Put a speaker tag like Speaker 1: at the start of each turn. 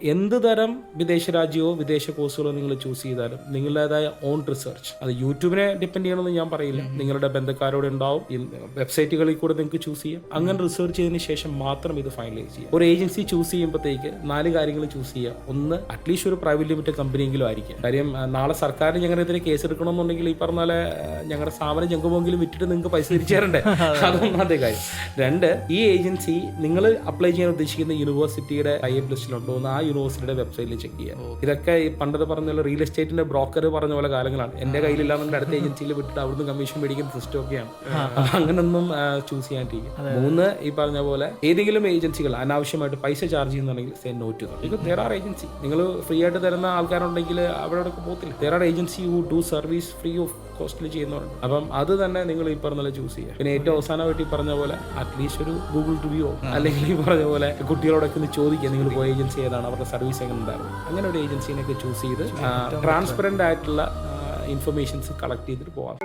Speaker 1: എന്ത് തരം വിദേശ രാജ്യമോ വിദേശ കോഴ്സുകളോ നിങ്ങൾ ചൂസ് ചെയ്താലും നിങ്ങളുടേതായ ഓൺ റിസർച്ച് അത് യൂട്യൂബിനെ ഡിപ്പെൻഡ് ചെയ്യണമെന്ന് ഞാൻ പറയില്ല. നിങ്ങളുടെ ബന്ധക്കാരോട് ഉണ്ടാവും വെബ്സൈറ്റുകളിൽ കൂടെ നിങ്ങൾക്ക് ചൂസ് ചെയ്യാം. അങ്ങനെ റിസർച്ച് ചെയ്തതിന് ശേഷം മാത്രം ഇത് ഫൈനലൈസ് ചെയ്യാം ഒരു ഏജൻസി ചൂസ് ചെയ്യുമ്പോഴത്തേക്ക് നാല് കാര്യങ്ങൾ ചൂസ് ചെയ്യാം ഒന്ന് അറ്റ്ലീസ്റ്റ് ഒരു പ്രൈവറ്റ് ലിമിറ്റഡ് കമ്പനിയെങ്കിലും ആയിരിക്കും കാര്യം നാളെ സർക്കാരിന് ഞങ്ങളുടെ ഇതിന് കേസ് എടുക്കണമെന്നുണ്ടെങ്കിൽ ഈ പറഞ്ഞ പോലെ ആ, ഞങ്ങളുടെ സ്ഥാപനം ചെങ്കുമെങ്കിലും വിറ്റിട്ട് നിങ്ങൾക്ക് പൈസ തിരിച്ചു തരണ്ടേ അതൊന്നാമത്തെ കാര്യം. രണ്ട് ഈ ഏജൻസി നിങ്ങൾ അപ്ലൈ ചെയ്യാൻ ഉദ്ദേശിക്കുന്ന യൂണിവേഴ്സിറ്റിയുടെ ഐ എം ലിസ്റ്റിലുണ്ടോ എന്ന് ആ യൂണിവേഴ്സിറ്റിയുടെ വെബ്സൈറ്റിൽ ചെക്ക് ചെയ്യുക ഇതൊക്കെ ഈ പണ്ടത്തെ പറഞ്ഞ റിയൽ എസ്റ്റേറ്റിന്റെ ബ്രോക്കർ പറഞ്ഞ പോലെ കാലങ്ങളാണ്. എന്റെ കയ്യിലില്ലാന്നുണ്ടെങ്കിൽ അടുത്ത ഏജൻസിയിൽ വിട്ടിട്ട് അവിടുന്ന് കമ്മീഷൻ മേടിക്കും സിസ്റ്റം ഒക്കെയാണ്. അങ്ങനൊന്നും ചൂസ് ചെയ്യാണ്ടിരിക്കും. മൂന്ന് ഈ പറഞ്ഞ പോലെ ഏതെങ്കിലും ഏജൻസികൾ അനാവശ്യമായിട്ട് പൈസ ചാർജ് ചെയ്യുന്നുണ്ടെങ്കിൽ say no to are agency നിങ്ങൾ ഫ്രീ ആയിട്ട് തരുന്ന ആൾക്കാരുണ്ടെങ്കിൽ അവിടെ പോകത്തില്ല. There are agency who do service free of കോസ്റ്റിൽ ചെയ്യുന്നവരുണ്ട്. അപ്പം അത് തന്നെ നിങ്ങൾ ഈ പറഞ്ഞ പോലെ ചൂസ് ചെയ്യുക. പിന്നെ ഏറ്റവും അവസാനമായിട്ട് ഈ പറഞ്ഞ പോലെ അറ്റ്ലീസ്റ്റ് ഒരു ഗൂഗിൾ റിവ്യൂ അല്ലെങ്കിൽ ഈ പറഞ്ഞ പോലെ കുട്ടികളോടൊക്കെ ഒന്ന് ചോദിക്കുക നിങ്ങൾ പോയ ഏജൻസി ഏതാണ് അവരുടെ സർവീസ് എങ്ങനെ ഉണ്ടായിരുന്നു. അങ്ങനെ ഒരു ഏജൻസിനെയൊക്കെ ചൂസ് ചെയ്ത് ട്രാൻസ്പെറന്റ് ആയിട്ടുള്ള ഇൻഫർമേഷൻസ് കളക്ട് ചെയ്തിട്ട് പോകാം